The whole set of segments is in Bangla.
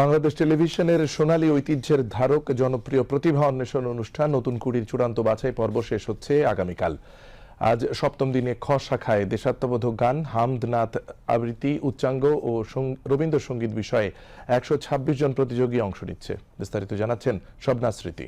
বাংলাদেশ টেলিভিশনের সোনালী ঐতিহ্যের ধারক জনপ্রিয় প্রতিভা অন্বেষণ অনুষ্ঠান নতুন কুড়ির চূড়ান্ত বাছাই পর্ব শেষ হচ্ছে আগামীকাল। আজ সপ্তম দিনে খ শাখায় দেশাত্মবোধক গান, হামদনাথ আবৃত্তি, উচ্চাঙ্গ ও রবীন্দ্রসঙ্গীত বিষয়ে একশো ছাব্বিশ জন প্রতিযোগী অংশ নিচ্ছে। বিস্তারিত জানাচ্ছেন স্বপ্না স্মৃতি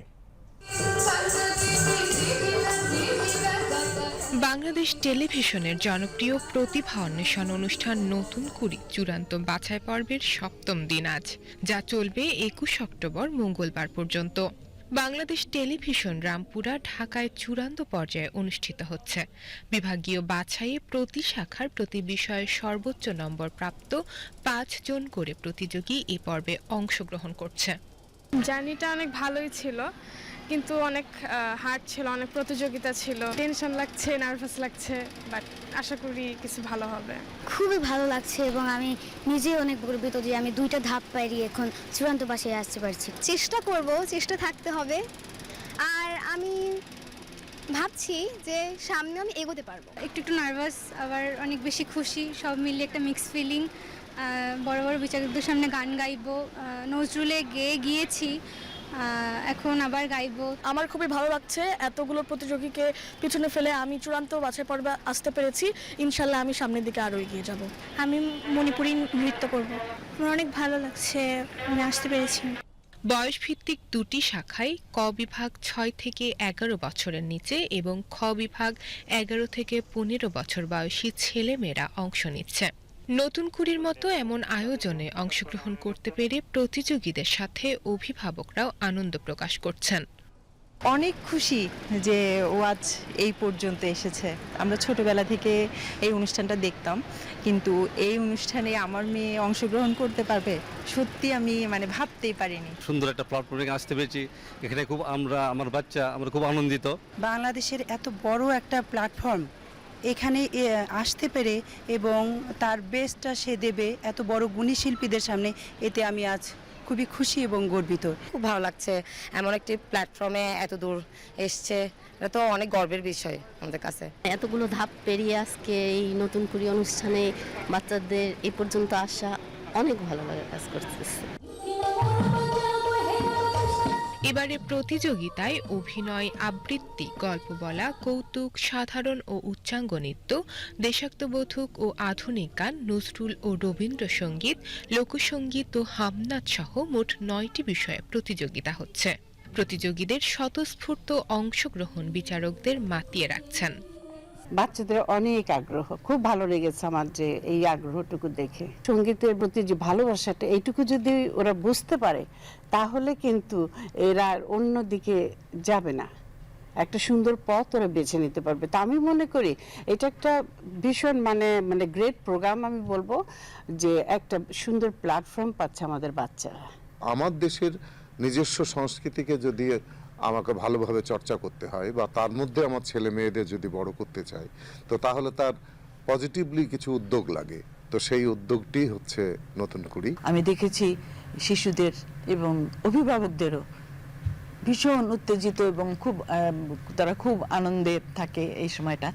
বাংলাদেশ টেলিভিশনের জনপ্রিয় প্রতিভা অন্বেষণ অনুষ্ঠান নতুন কুড়ি চূড়ান্ত বাছাই পর্বের সপ্তম দিন আজ, যা চলবে একুশ অক্টোবর মঙ্গলবার পর্যন্ত। বাংলাদেশ টেলিভিশন রামপুরা ঢাকায় চূড়ান্ত পর্যায়ে অনুষ্ঠিত হচ্ছে। বিভাগীয় বাছাইয়ে প্রতি শাখার প্রতি বিষয়ে সর্বোচ্চ নম্বর প্রাপ্ত পাঁচজন করে প্রতিযোগী এ পর্বে অংশগ্রহণ করছে। জার্নিটা অনেক ভালোই ছিল কিন্তু অনেক হার্ড ছিল অনেক প্রতিযোগিতা ছিল। টেনশন লাগছে নার্ভাস লাগছে বাট আশা করি কিছু ভালো হবে। খুবই ভালো লাগছে এবং আমি নিজেই অনেক গর্বিত যে আমি দুইটা ধাপ পেরিয়ে এখন চূড়ান্ত পাশে আসতে পারছি। চেষ্টা করব চেষ্টা থাকতে হবে। আর আমি ভাবছি যে সামনে আমি এগোতে পারব। একটু একটু নার্ভাস আবার অনেক বেশি খুশি সব মিলিয়ে একটা মিক্স ফিলিং বড় বড় বিচারকদের সামনে গান গাইব নজরুলে গেয়ে গিয়েছি এখন আবার গাইব। আমার খুবই ভালো লাগছে এতগুলো প্রতিযোগীকে পিছনে ফেলে আমি চূড়ান্ত বাছাই পর্বে আসতে পেরেছি। ইনশাল্লাহ আমি সামনের দিকে আরও এগিয়ে যাব। আমি মণিপুরি নৃত্য করব। আমার অনেক ভালো লাগছে আমি আসতে পেরেছি। বয়সভিত্তিক দুটি শাখায় ক বিভাগ ছয় থেকে এগারো বছরের নিচে এবং খ বিভাগ এগারো থেকে পনেরো বছর বয়সী ছেলেমেয়েরা অংশ নিচ্ছে। নতুন কুড়ির মতো এমন আয়োজনে অংশগ্রহণ করতে পেরে প্রতিযোগীদের সাথে অভিভাবকরাও আনন্দ প্রকাশ করছেন। অনেক খুশি যে ও আজ এই পর্যন্ত এসেছে। আমরা ছোটবেলা থেকে এই অনুষ্ঠানটা দেখতাম কিন্তু এই অনুষ্ঠানে আমার মেয়ে অংশগ্রহণ করতে পারবে সত্যি আমি মানে ভাবতেই পারিনি। সুন্দর একটা প্ল্যাটফর্মে আসতে পেরেছি। এখানে খুব আমরা আমার বাচ্চা আমরা খুব আনন্দিত। বাংলাদেশের এত বড় একটা প্ল্যাটফর্ম এখানে এ, আসতে পেরে এবং তার বেস্টটা সে দেবে এত বড় গুণী শিল্পীদের সামনে এতে আমি আজ খুবই খুশি এবং গর্বিত। খুব ভালো লাগছে। এমন একটি প্ল্যাটফর্মে এত দূর এসছে এটা তো অনেক গর্বের বিষয় আমাদের কাছে। এতগুলো ধাপ পেরিয়ে আজকে এই নতুন কুড়ি অনুষ্ঠানে বাচ্চাদের এ পর্যন্ত আসা অনেক ভালো লাগে কাজ করতেছে। এবারে প্রতিযোগিতায় অভিনয়, আবৃত্তি, গল্প বলা, কৌতুক, সাধারণ ও উচ্চাঙ্গ নৃত্য দেশাত্মবোধক ও আধুনিক গান, নজরুল ও রবীন্দ্রসঙ্গীত, লোকসঙ্গীত ও হামনাথ সহ মোট নয়টি বিষয়ে প্রতিযোগিতা হচ্ছে। প্রতিযোগীদের স্বতঃস্ফূর্ত অংশগ্রহণ বিচারকদের মাতিয়ে রাখছেন। বাচ্চাদের অনেক আগ্রহ। খুব ভালো লেগেছে আমার যে এই আগ্রহটুকু দেখে। সঙ্গীতের প্রতি যে ভালোবাসাটা, এইটুকু যদি ওরা বুঝতে পারে, তাহলে কিন্তু এরা অন্য দিকে যাবে না। একটা সুন্দর পথ ওরা বেছে নিতে পারবে। তা আমি মনে করি, এটা একটা ভীষণ মানে মানে গ্রেট প্রোগ্রাম আমি বলব যে একটা সুন্দর প্ল্যাটফর্ম পাচ্ছে আমাদের বাচ্চারা। আমার দেশের নিজস্ব সংস্কৃতিকে যদি আমাকে ভালোভাবে চর্চা করতে হয় বা তার মধ্যে আমার ছেলে মেয়েদের যদি বড় করতে চাই তো তাহলে তার পজিটিভলি কিছু উদ্যোগ লাগে। তো সেই উদ্যোগটি হচ্ছে নতুন কুড়ি আমি দেখেছি শিশুদের এবং অভিভাবকদেরও ভীষণ উত্তেজিত এবং খুব তারা খুব আনন্দে থাকে এই সময়টা।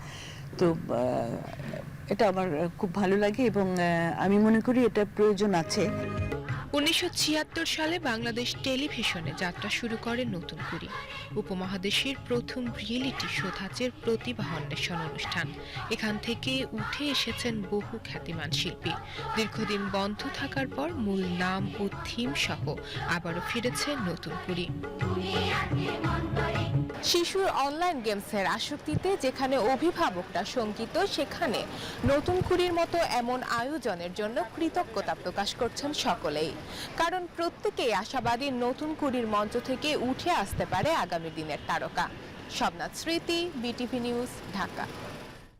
তো এটা আমার খুব ভালো লাগে এবং আমি মনে করি এটা প্রয়োজন আছে। উনিশশো ছিয়াত্তর সালে বাংলাদেশ টেলিভিশনে যাত্রা শুরু করে নতুন কুড়ি উপমহাদেশের প্রথম রিয়েলিটি শো ধাঁচের প্রতিভা অন্বেষণ অনুষ্ঠান। এখান থেকে উঠে এসেছেন বহু খ্যাতিমান শিল্পী। দীর্ঘদিন বন্ধ থাকার পর মূল নাম ও থিম সহ আবারও ফিরেছে নতুন কুড়ি শিশুর অনলাইন গেমসের আসক্তিতে যেখানে অভিভাবকরা শঙ্কিত, সেখানে নতুন কুড়ির মতো এমন আয়োজনের জন্য কৃতজ্ঞতা প্রকাশ করছেন সকলেই। কারণ প্রত্যেকেই আশাবাদী নতুন কুড়ির মঞ্চ থেকে উঠে আসতে পারে আগামী দিনের তারকা। স্বপ্নাথ স্মৃতি, বিটিভি নিউজ, ঢাকা।